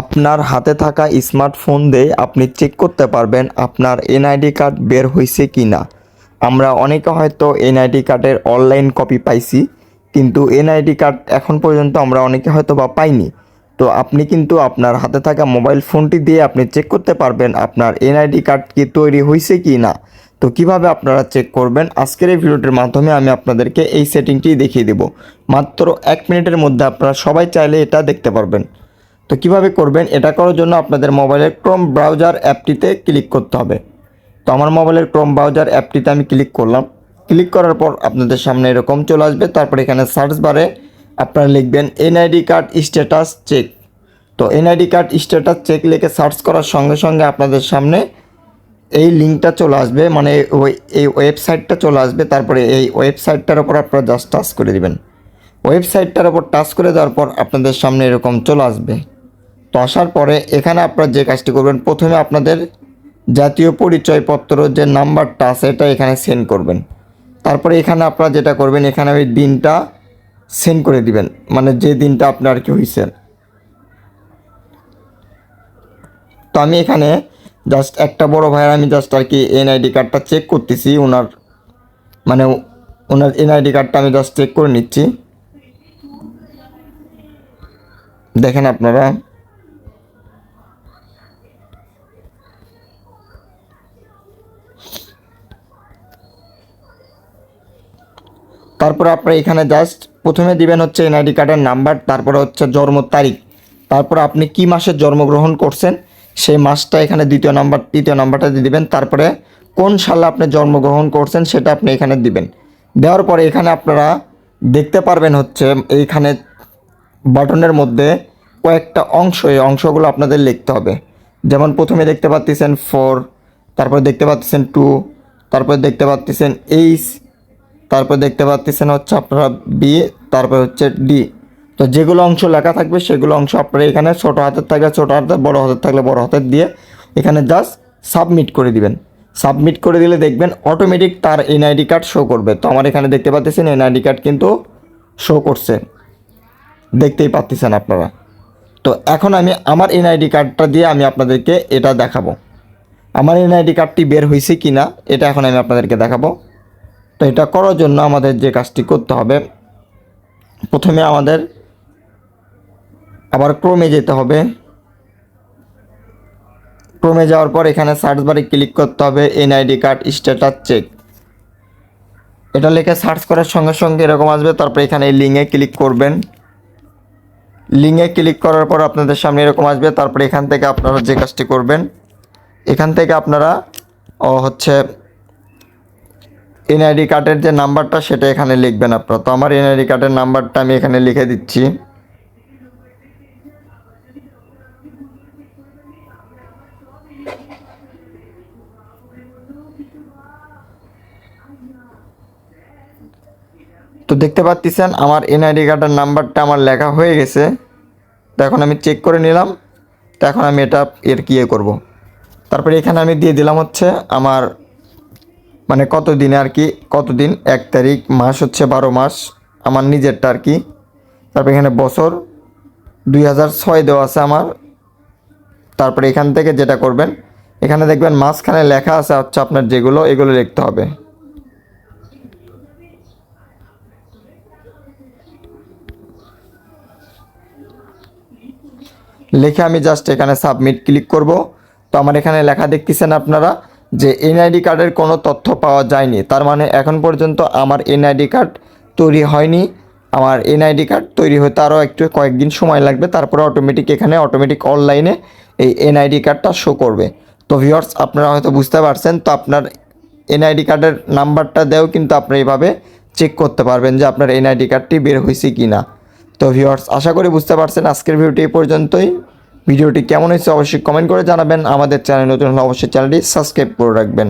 আপনার হাতে থাকা স্মার্টফোন দিয়ে আপনি চেক করতে পারবেন আপনার এনআইডি কার্ড বের হয়েছে কি না আমরা অনেকে হয়তো এনআইডি কার্ডের অনলাইন কপি পাইছি, কিন্তু এনআইডি কার্ড এখন পর্যন্ত আমরা অনেকে হয়তো বা পাইনি। তো আপনি কিন্তু আপনার হাতে থাকা মোবাইল ফোনটি দিয়ে আপনি চেক করতে পারবেন আপনার এনআইডি কার্ড কি তৈরি হয়েছে কি না তো কীভাবে আপনারা চেক করবেন? আজকের এই ভিডিওটির মাধ্যমে আমি আপনাদেরকে এই সেটিংটি দেখিয়ে দেব। মাত্র এক মিনিটের মধ্যে আপনারা সবাই চাইলে এটা দেখতে পারবেন। তো কীভাবে করবেন এটা করার জন্য আপনাদের মোবাইলের ক্রোম ব্রাউজার অ্যাপটিতে ক্লিক করতে হবে। তো আমার মোবাইলের ক্রোম ব্রাউজার অ্যাপটিতে আমি ক্লিক করলাম। ক্লিক করার পর আপনাদের সামনে এরকম চলে আসবে। তারপর এখানে সার্চ বারে আপনারা লিখবেন N I D card status check. তো N I D card status check লিখে সার্চ করার সঙ্গে সঙ্গে আপনাদের সামনে এই লিঙ্কটা চলে আসবে। মানে ওই, এই ওয়েবসাইটটা চলে আসবে। তারপরে এই ওয়েবসাইটটার ওপর আপনারা জাস্ট টাচ করে দিবেন। ওয়েবসাইটটার ওপর টাচ করে দেওয়ার পর আপনাদের সামনে এরকম চলে আসবে। তো আসার পরে এখানে আপনারা যে কাজটি করবেন, প্রথমে আপনাদের জাতীয় পরিচয়পত্র যে নাম্বারটা আছে, এটা এখানে সেন্ড করবেন। তারপরে এখানে আপনারা যেটা করবেন, এখানে ওই দিনটা সেন্ড করে দিবেন। মানে যে দিনটা আপনার কি হয়েছে তো আমি এখানে জাস্ট একটা বড় ভাইয়ের, আমি জাস্ট আর কি এনআইডি কার্ডটা চেক করতেছি ওনার মানে ওনার এনআইডি কার্ডটা আমি জাস্ট চেক করে নিচ্ছি। দেখেন আপনারা। তারপরে আপনারা এখানে জাস্ট প্রথমে দিবেন হচ্ছে এনআইডি কার্ডের নাম্বার, তারপরে হচ্ছে জন্ম তারিখ। তারপর আপনি কি মাসে জন্মগ্রহণ করছেন, সেই মাসটা এখানে দ্বিতীয় নাম্বার, তৃতীয় নাম্বারটা দিয়ে দিবেন। তারপরে কোন সালে আপনি জন্মগ্রহণ করছেন সেটা আপনি এখানে দিবেন। দেওয়ার পরে এখানে আপনারা দেখতে পারবেন হচ্ছে এইখানে বাটনের মধ্যে কয়েকটা অংশ, এই অংশগুলো আপনাদের লিখতে হবে। যেমন প্রথমে দেখতে পাচ্ছেন ফোর তারপরে দেখতে পাচ্ছেন টু তারপরে দেখতে পাচ্ছেন এইচ তারপর দেখতে পাচ্ছেন হচ্ছে আপনারা বি, তারপর হচ্ছে ডি। তো যেগুলো অংশ লেখা থাকবে, সেগুলো অংশ আপনারা এখানে ছোটো হাতের থাকলে ছোটো হাতের, বড় হাতের থাকলে বড় হাতের দিয়ে এখানে জাস্ট সাবমিট করে দিবেন। সাবমিট করে দিলে দেখবেন অটোমেটিক তার এনআইডি কার্ড শো করবে। তো আমার এখানে দেখতে পাচ্ছেন এনআইডি কার্ড কিন্তু শো করছে। দেখতেই পাচ্ছেন আপনারা। তো এখন আমি আমার এনআইডি কার্ডটা দিয়ে আমি আপনাদেরকে এটা দেখাবো। আমার এনআইডি কার্ডটি বের হয়েছে কি না এটা এখন আমি আপনাদেরকে দেখাবো। তো এটা করার জন্য আমাদের যে কাজটি করতে হবে, প্রথমে আমাদের আবার ক্রমে যেতে হবে। ক্রমে যাওয়ার পর এখানে সার্চ বারে ক্লিক করতে হবে এনআইডি কার্ড স্ট্যাটাস চেক এটা লিখে সার্চ করার সঙ্গে সঙ্গে এরকম আসবে, তারপর এখানে লিঙ্কে ক্লিক করবেন। লিঙ্কে ক্লিক করার পর আপনাদের সামনে এরকম আসবে, তারপরে এখান থেকে আপনারা যে কাজটি করবেন, এখান থেকে আপনারা হচ্ছে এনআইডি কার্ডের যে নাম্বারটা, সেটা এখানে লিখবেন আপনারা। তো আমার এনআইডি কার্ডের নাম্বারটা আমি এখানে লিখে দিচ্ছি। তো দেখতে পাচ্ছেন, আমার এনআইডি কার্ডের নাম্বারটা আমার লেখা হয়ে গেছে। তো এখন আমি চেক করে নিলাম। তো এখন আমি এটা এর কি করব। তারপরে এখানে আমি দিয়ে দিলাম হচ্ছে আমার মানে কত দিনে আর কি? কত দিন এক তারিখ, মাস হচ্ছে বারো মাস। আমার নিজেরটা আর কি। তারপরে এখানে বছর। দুই হাজার ছয় দেওয়া আছে আমার। তারপরে এখান থেকে যেটা করবেন, এখানে দেখবেন মাঝখানে লেখা আছে হচ্ছে আপনার যেগুলো, এগুলো লিখতে হবে। লিখে আমি জাস্ট এখানে সাবমিট ক্লিক করব। তো আমার এখানে লেখা দেখতেছেন আপনারা। যে এনআইডি কার্ডের কোনো তথ্য পাওয়া যায়নি। তার মানে এখন পর্যন্ত আমার এনআইডি কার্ড তৈরি হয়নি। আমার এনআইডি কার্ড তৈরি হতে আরও একটু কয়েকদিন সময় লাগবে। তারপরে অটোমেটিক এখানে অটোমেটিক অনলাইনে এই এনআইডি কার্ডটা শো করবে। তো ভিওর্স আপনারা হয়তো বুঝতে পারছেন, তো আপনার এনআইডি কার্ডের নাম্বারটা দেও কিন্তু আপনি এইভাবে চেক করতে পারবেন যে আপনার এনআইডি কার্ডটি বের হয়েছে কি না তো ভিওর্স আশা করি বুঝতে পারছেন। আজকের ভিডিওটি এই পর্যন্তই। ভিডিওটি কেমন হয়েছে অবশ্যই কমেন্ট করে জানাবেন। আমাদের চ্যানেল নতুন হলে অবশ্যই চ্যানেলটি সাবস্ক্রাইব করে রাখবেন।